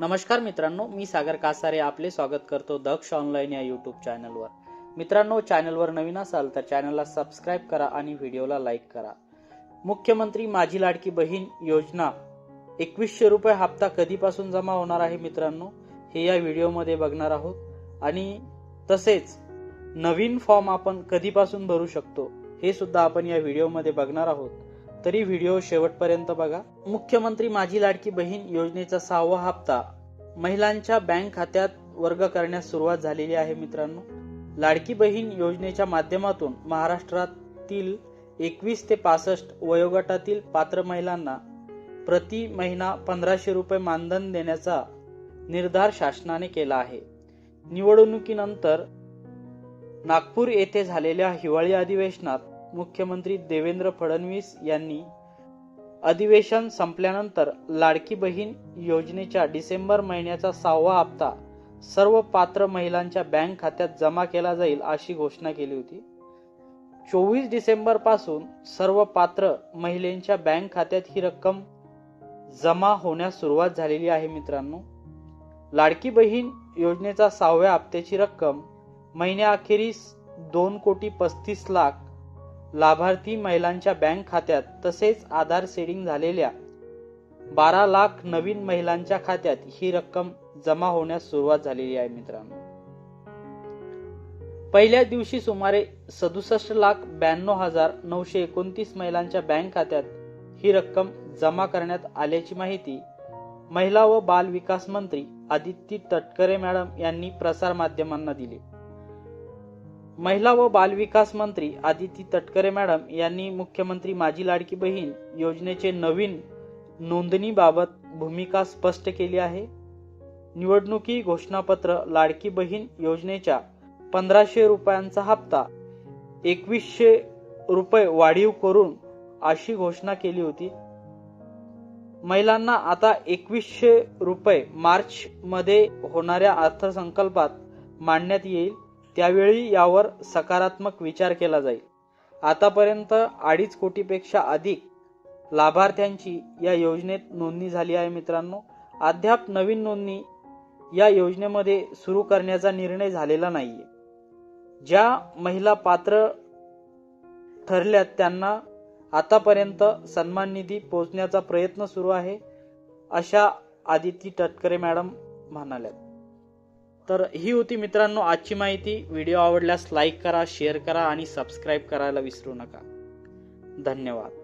नमस्कार मित्रांनो मी सागर कासारे आपले स्वागत करतो दक्ष ऑनलाईन या यूट्यूब चॅनलवर. मित्रांनो चॅनलवर नवीन असाल तर चॅनलला सबस्क्राईब करा आणि व्हिडिओला लाईक करा. मुख्यमंत्री माझी लाडकी बहीण योजना एकवीसशे रुपये हप्ता कधीपासून जमा होणार आहे मित्रांनो हे या व्हिडिओमध्ये बघणार आहोत. आणि तसेच नवीन फॉर्म आपण कधीपासून भरू शकतो हे सुद्धा आपण या व्हिडिओमध्ये बघणार आहोत. तरी व्हिडिओ शेवटपर्यंत बघा. मुख्यमंत्री माझी लाडकी बहीण योजनेचा सहावा हप्ता महिलांच्या बँक खात्यात वर्ग करण्यास सुरुवात झालेली आहे मित्रांनो. लाडकी बहीण योजनेच्या माध्यमातून महाराष्ट्रातील एकवीस ते पासष्ट वयोगटातील पात्र महिलांना प्रति महिना पंधराशे रुपये मानधन देण्याचा निर्धार शासनाने केला आहे. निवडणुकीनंतर नागपूर येथे झालेल्या हिवाळी अधिवेशनात मुख्यमंत्री देवेंद्र फडणवीस यांनी अधिवेशन संपल्यानंतर लाडकी बहीण योजनेच्या डिसेंबर महिन्याचा सहावा हप्ता सर्व पात्र महिलांच्या बँक खात्यात जमा केला जाईल अशी घोषणा केली होती. चोवीस डिसेंबरपासून सर्व पात्र महिलेच्या बँक खात्यात ही रक्कम जमा होण्यास सुरुवात झालेली आहे मित्रांनो. लाडकी बहीण योजनेचा सहाव्या हप्त्याची रक्कम महिन्याअखेरीस दोन कोटी पस्तीस लाख लाभार्थी महिलांच्या बँक खात्यात तसेच आधार सेडिंग झालेल्या बारा लाख नवीन महिलांच्या खात्यात ही रक्कम जमा होण्यास सुरुवात झालेली आहे मित्रांनो. पहिल्या दिवशी सुमारे सदुसष्ट लाख ब्याण्णव हजार नऊशे एकोणतीस महिलांच्या बँक खात्यात ही रक्कम जमा करण्यात आल्याची माहिती महिला व बाल विकास मंत्री आदित्य तटकरे मॅडम यांनी प्रसार माध्यमांना दिली. महिला व बालविकास मंत्री आदिती तटकरे मॅडम यांनी मुख्यमंत्री माझी लाडकी बहीण योजनेचे नवीन नोंदणीबाबत भूमिका स्पष्ट केली आहे. निवडणुकी घोषणापत्र लाडकी बहीण योजनेच्या पंधराशे रुपयांचा हप्ता एकवीसशे रुपये वाढीव करून अशी घोषणा केली होती. महिलांना आता एकवीसशे रुपये मार्च मध्ये होणाऱ्या अर्थसंकल्पात मांडण्यात येईल. त्यावेळी यावर सकारात्मक विचार केला जाईल. आतापर्यंत अडीच कोटीपेक्षा अधिक लाभार्थ्यांची या योजनेत नोंदणी झाली आहे मित्रांनो. अद्याप नवीन नोंदणी या योजनेमध्ये सुरू करण्याचा निर्णय झालेला नाहीये. ज्या महिला पात्र ठरल्यात त्यांना आतापर्यंत सन्मान निधी पोहोचण्याचा प्रयत्न सुरू आहे अशा आदिती टटकरे मॅडम म्हणाल्यात. तर ही होती मित्रांनो आजची माहिती. व्हिडिओ आवडल्यास लाईक करा शेअर करा आणि सबस्क्राईब करायला विसरू नका. धन्यवाद.